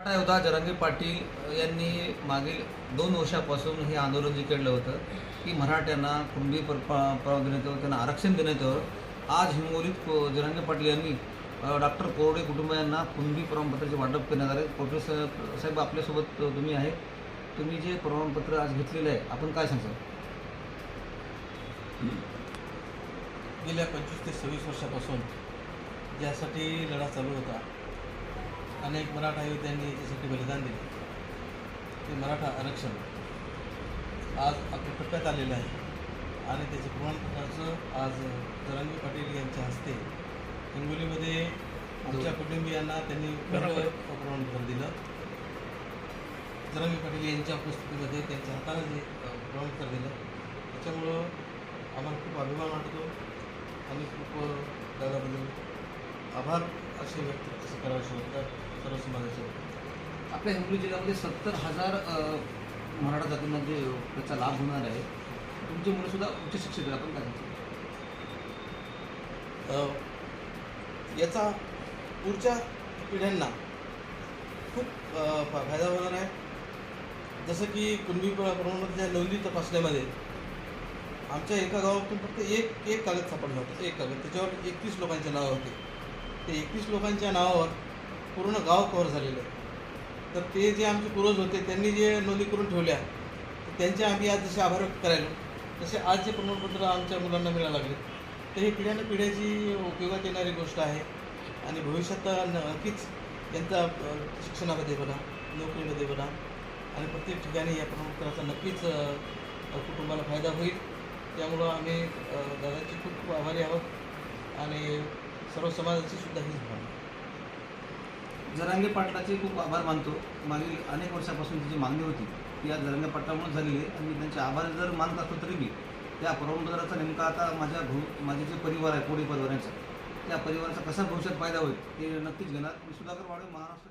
मराठा योद्धा पाटील यांनी मागील दोन वर्षापासून हे आंदोलन जे केलं होतं की मराठ्यांना कुणबी परवानगी देण्यात त्यांना आरक्षण देण्यात यावं. आज हिंगोलीत को- जरांगे पाटील यांनी डॉक्टर कोरडे कुटुंबियांना कुणबी प्रमाणपत्राचे वाटप करण्यात आले. कोटे साहेब साहेब आपल्यासोबत तुम्ही आहे तुम्ही जे प्रमाणपत्र आज घेतलेलं आहे आपण काय सांगता गेल्या पंचवीस ते सव्वीस वर्षापासून ज्यासाठी लढा चालू होता अनेक मराठा योद्ध्यांनी याच्यासाठी बलिदान दिले. ते मराठा आरक्षण आज आपल्या टप्प्यात आलेलं आहे. आणि त्याचं प्रमाणपत्राचं आज जरांगी पाटील यांच्या हस्ते हिंगोलीमध्ये आमच्या कुटुंबियांना त्यांनी प्रमाणपत्र दिलं. जरांगी पाटील यांच्या उपस्थितीमध्ये त्यांच्या हाताने जे प्रमाणपत्र दिलं. त्याच्यामुळं आम्हाला खूप अभिमान वाटतो आणि खूप अ, त्याबद्दल आभार असे व्यक्त असे करावेसे वाटतात. सर्व समाजाचे आपल्या हिंगोली जिल्ह्यामध्ये सत्तर हजार मराठा जातींना जे त्याचा लाभ होणार आहे. तुमची मुलं सुद्धा उच्च शिक्षित आपण काय याचा पुढच्या पिढ्यांना खूप फायदा होणार आहे. जसं की कुणबी प्र- प्रमाणपत्राच्या नोंदी तपासण्यामध्ये आमच्या एका गावातून फक्त एक एक कागद सापडला होता एक कागद. त्याच्यावर एकतीस लोकांचे नाव होते. ते एकतीस लोकांच्या नावावर पूर्ण गाव कव्हर झालेलं आहे तर ते जे आमचे पूर्वज होते त्यांनी जे नोंदी करून ठेवल्या तर त्यांचे आम्ही आज जसे आभार व्यक्त करायलो तसे आज जे प्रमाणपत्र आमच्या मुलांना मिळायला लागले तर ही पिढ्यानं पिढ्याची उपयोगात येणारी गोष्ट आहे. आणि भविष्यात नक्कीच यांचा शिक्षणामध्ये बघा नोकरीमध्ये बघा आणि प्रत्येक ठिकाणी या प्रमाणपत्राचा नक्कीच कुटुंबाला फायदा होईल. त्यामुळं आम्ही दादाची खूप खूप आभारी आहोत. आणि सर्व समाजाची सुद्धा हीच भावना जरांगे पाटलाचे खूप आभार मानतो. मागील अनेक वर्षापासून जी मागणी होती. ती आज जरांगे पाटलामुळे झालेली आहे. आणि त्यांचे आभार जर मानत असतो तरी मी त्या प्रमाणपत्राचा नेमका आता माझ्या भू माझे जे परिवार आहे कोळी परिवारांचा त्या परिवाराचा कसा भविष्यात फायदा होईल ते नक्कीच घेणार. मी सुधाकर वाडे महाराष्ट्र